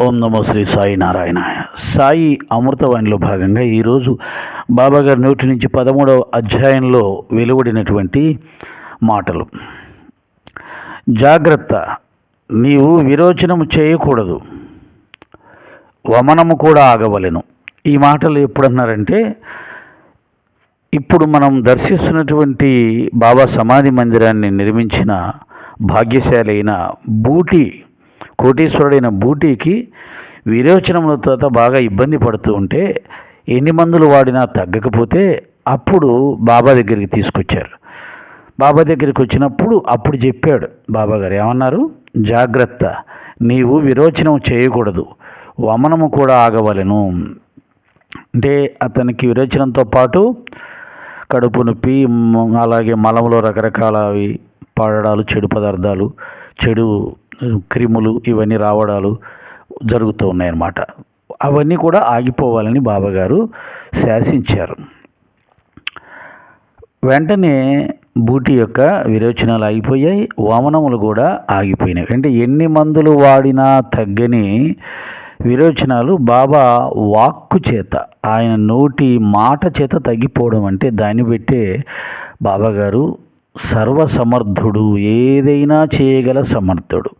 ఓం నమో శ్రీ సాయి నారాయణ. సాయి అమృతవాణిలో భాగంగా ఈరోజు బాబాగారి నోటి నుంచి పదమూడవ అధ్యాయంలో వెలువడినటువంటి మాటలు. జాగ్రత్త నీవు విరోచనము చేయకూడదు. వమనము కూడా ఆగవలెను. ఈ మాటలు ఎప్పుడన్నారంటే ఇప్పుడు మనం దర్శిస్తున్నటువంటి బాబా సమాధి మందిరాన్ని నిర్మించిన భాగ్యశాలి అయిన బూటి కోటీశ్వరుడైన బూటీకి విరోచనములతో బాగా ఇబ్బంది పడుతూ ఉంటే ఎన్ని మందులు వాడినా తగ్గకపోతే అప్పుడు బాబా దగ్గరికి తీసుకొచ్చారు. బాబా దగ్గరికి వచ్చినప్పుడు అప్పుడు చెప్పాడు బాబా గారు ఏమన్నారు? జాగ్రత్త నీవు విరోచనం చేయకూడదు వమనము కూడా ఆగవలెను. అంటే అతనికి విరోచనంతో పాటు కడుపు నొప్పి అలాగే మలంలో రకరకాలవి పాడడాలు పడడాలు చెడు పదార్థాలు చెడు క్రిములు ఇవన్నీ రావడాలు జరుగుతూ ఉన్నాయన్నమాట. అవన్నీ కూడా ఆగిపోవాలని బాబాగారు శాసించారు. వెంటనే బూటి యొక్క విరోచనాలు ఆగిపోయాయి వామనములు కూడా ఆగిపోయినాయి. అంటే ఎన్ని మందులు వాడినా తగ్గని విరోచనాలు బాబా వాక్కు చేత ఆయన నోటి మాట చేత తగ్గిపోవడం అంటే దాన్ని బట్టే బాబాగారు సర్వసమర్థుడు ఏదైనా చేయగల సమర్థుడు.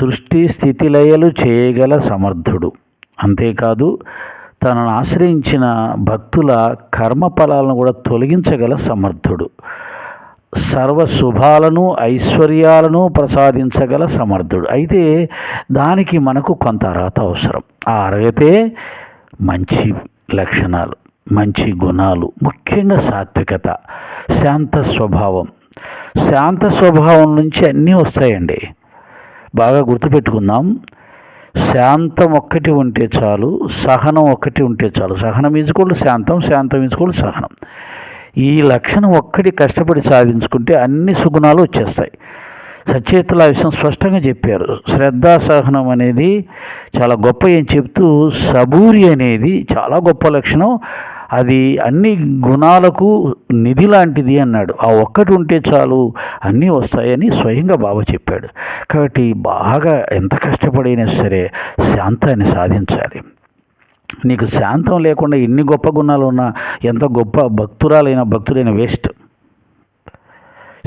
సృష్టి స్థితి లయలు చేయగల సమర్థుడు. అంతేకాదు తనను ఆశ్రయించిన భక్తుల కర్మఫలాలను కూడా తొలగించగల సమర్థుడు. సర్వ శుభాలను ఐశ్వర్యాలను ప్రసాదించగల సమర్థుడు. అయితే దానికి మనకు కొంత అర్హత అవసరం. ఆ అర్హతే మంచి లక్షణాలు మంచి గుణాలు ముఖ్యంగా సాత్వికత శాంత స్వభావం శాంత స్వభావం నుంచి అన్నీ వస్తాయండి. బాగా గుర్తుపెట్టుకుందాం. శాంతం ఒక్కటి ఉంటే చాలు సహనం ఒక్కటి ఉంటే చాలు. సహనం ఈజుకోళ్ళు శాంతం శాంతం ఈజుకోళ్ళు సహనం. ఈ లక్షణం ఒక్కటి కష్టపడి సాధించుకుంటే అన్ని సుగుణాలు వచ్చేస్తాయి. సచేతుల ఆ విషయం స్పష్టంగా చెప్పారు. శ్రద్ధా సహనం అనేది చాలా గొప్ప ఏం చెప్తూ సబూరి అనేది చాలా గొప్ప లక్షణం. అది అన్ని గుణాలకు నిధి లాంటిది అన్నాడు. ఆ ఒక్కటి ఉంటే చాలు అన్నీ వస్తాయని స్వయంగా బాబా చెప్పాడు. కాబట్టి బాగా ఎంత కష్టపడైనా సరే శాంతాన్ని సాధించాలి. నీకు శాంతం లేకుండా ఎన్ని గొప్ప గుణాలు ఉన్నా ఎంత గొప్ప భక్తురాలైన భక్తుడైన వేస్ట్.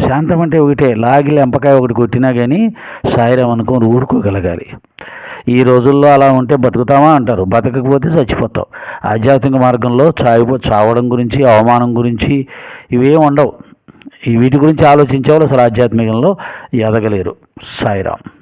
శాంతం అంటే ఒకటే లాగి లెంపకాయ ఒకటి కొట్టినా కానీ సాయిరాం అనుకొని ఊరుకోగలగాలి. ఈ రోజుల్లో అలా ఉంటే బతుకుతామా అంటారు. బతకకపోతే చచ్చిపోతావు ఆధ్యాత్మిక మార్గంలో చావిపో చావడం గురించి అవమానం గురించి ఇవేం ఉండవు. ఈ వీటి గురించి ఆలోచించే వాళ్ళు అసలు ఆధ్యాత్మికంలో ఎదగలేరు. సాయిరాం.